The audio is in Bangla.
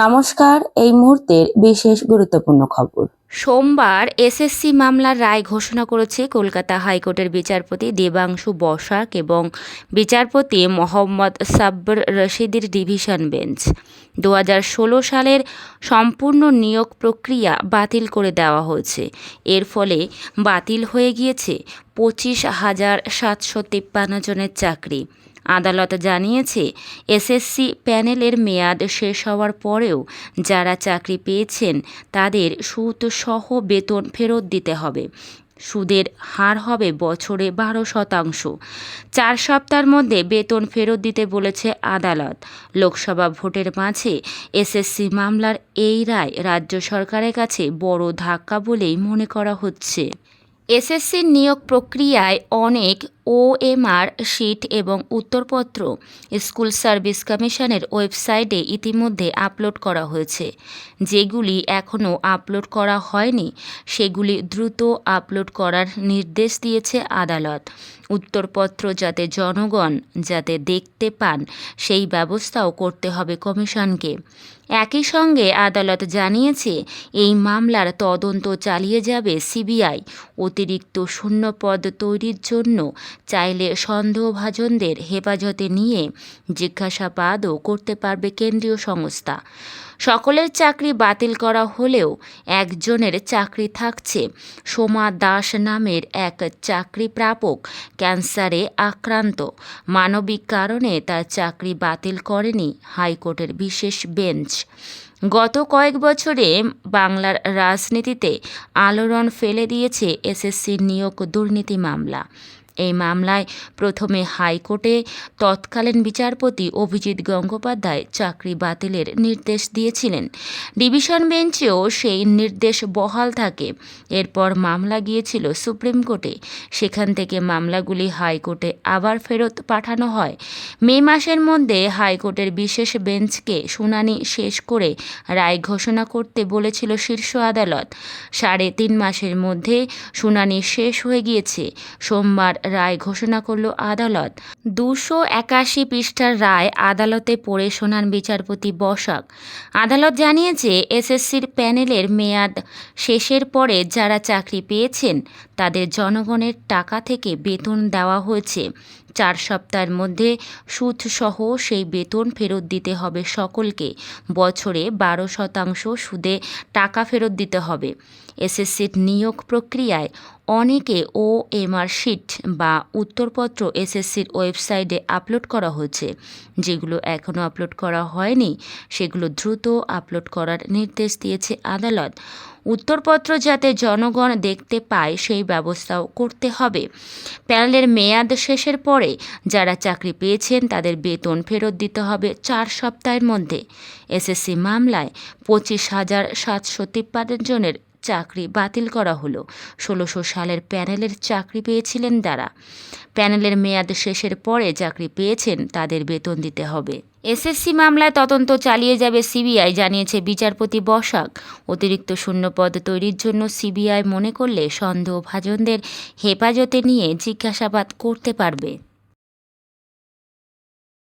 নমস্কার, এই মুহূর্তের বিশেষ গুরুত্বপূর্ণ খবর। সোমবার এসএসসি মামলার রায় ঘোষণা করেছে কলকাতা হাইকোর্টের বিচারপতি দেবাংশু বসাক এবং বিচারপতি মোহাম্মদ সাব্বর রশিদের ডিভিশন বেঞ্চ। দু সালের সম্পূর্ণ নিয়োগ প্রক্রিয়া বাতিল করে দেওয়া হয়েছে। এর ফলে বাতিল হয়ে গিয়েছে পঁচিশ হাজার সাতশো তিপ্পান্ন জনের চাকরি। আদালত জানিয়েছে, এসএসসি প্যানেলের মেয়াদ শেষ হওয়ার পরেও যারা চাকরি পেয়েছেন, তাদের সুদ সহ বেতন ফেরত দিতে হবে। সুদের হার হবে বছরে বারো শতাংশ। চার সপ্তাহের মধ্যে বেতন ফেরত দিতে বলেছে আদালত। লোকসভা ভোটের মাঝে এসএসসি মামলার এই রায় রাজ্য সরকারের কাছে বড় ধাক্কা বলেই মনে করা হচ্ছে। এসএসসির নিয়োগ প্রক্রিয়ায় অনেক ওএমআর শিট এবং উত্তরপত্র স্কুল সার্ভিস কমিশনের ওয়েবসাইটে ইতিমধ্যে আপলোড করা হয়েছে। যেগুলি এখনও আপলোড করা হয়নি, সেগুলি দ্রুত আপলোড করার নির্দেশ দিয়েছে আদালত। উত্তরপত্র যাতে জনগণ যাতে দেখতে পান, সেই ব্যবস্থাও করতে হবে কমিশনকে। একই সঙ্গে আদালত জানিয়েছে, এই মামলার তদন্ত চালিয়ে যাবে সিবিআই। অতিরিক্ত শূন্যপদ তৈরির জন্য চাইলে সন্দেহভাজনদের হেফাজতে নিয়ে জিজ্ঞাসাবাদও করতে পারবে কেন্দ্রীয় সংস্থা। সকলের চাকরি বাতিল করা হলেও একজনের চাকরি থাকছে। সোমা দাস নামের এক চাকরি প্রাপক ক্যান্সারে আক্রান্ত। মানবিক কারণে তার চাকরি বাতিল করেনি হাইকোর্টের বিশেষ বেঞ্চ। গত কয়েক বছরে বাংলার রাজনীতিতে আলোড়ন ফেলে দিয়েছে এসএসসির নিয়োগ দুর্নীতি মামলা। এই মামলায় প্রথমে হাইকোর্টে তৎকালীন বিচারপতি অভিজিৎ গঙ্গোপাধ্যায় চাকরি বাতিলের নির্দেশ দিয়েছিলেন। ডিভিশন বেঞ্চেও সেই নির্দেশ বহাল থাকে। এরপর মামলা গিয়েছিল সুপ্রিম কোর্টে। সেখান থেকে মামলাগুলি হাইকোর্টে আবার ফেরত পাঠানো হয়। মে মাসের মধ্যে হাইকোর্টের বিশেষ বেঞ্চকে শুনানি শেষ করে রায় ঘোষণা করতে বলেছিল শীর্ষ আদালত। সাড়ে তিন মাসের মধ্যে শুনানি শেষ হয়ে গিয়েছে। সোমবার রায় ঘোষণা করল আদালত। দুশো একাশি পৃষ্ঠার রায় আদালতে পড়ে শোনান বিচারপতি বসাক। আদালত জানিয়েছে, এসএসসির প্যানেলের মেয়াদ শেষের পরে যারা চাকরি পেয়েছেন, তাদের জনগণের টাকা থেকে বেতন দেওয়া হয়েছে। চার সপ্তাহের মধ্যে সুদসহ সেই বেতন ফেরত দিতে হবে সকলকে। বছরে বারো শতাংশ সুদে টাকা ফেরত দিতে হবে। এসএসসির নিয়োগ প্রক্রিয়ায় অনেকে ও এমআর শিট বা উত্তরপত্র এসএসসির ওয়েবসাইটে আপলোড করা হয়েছে, যেগুলো এখনও আপলোড করা হয়নি। সেগুলো দ্রুত আপলোড করার নির্দেশ দিয়েছে আদালত। উত্তরপত্র যাতে জনগণ দেখতে পায়, সেই ব্যবস্থাও করতে হবে। প্যানেলের মেয়াদ শেষের পরে যারা চাকরি পেয়েছেন, তাদের বেতন ফেরত দিতে হবে চার সপ্তাহের মধ্যে। এসএসসি মামলায় পঁচিশ হাজার সাতশো তিপ্পান্ন জনের চাকরি বাতিল করা হলো। ষোলোশো সালের প্যানেলের চাকরি পেয়েছিলেন তারা। প্যানেলের মেয়াদ শেষের পরে চাকরি পেয়েছেন, তাদের বেতন দিতে হবে। এসএসসি মামলায় তদন্ত চালিয়ে যাবে সিবিআই, জানিয়েছে বিচারপতি বসাক। অতিরিক্ত শূন্যপদ তৈরির জন্য সিবিআই মনে করলে সন্দেহভাজনদের হেফাজতে নিয়ে জিজ্ঞাসাবাদ করতে পারবে।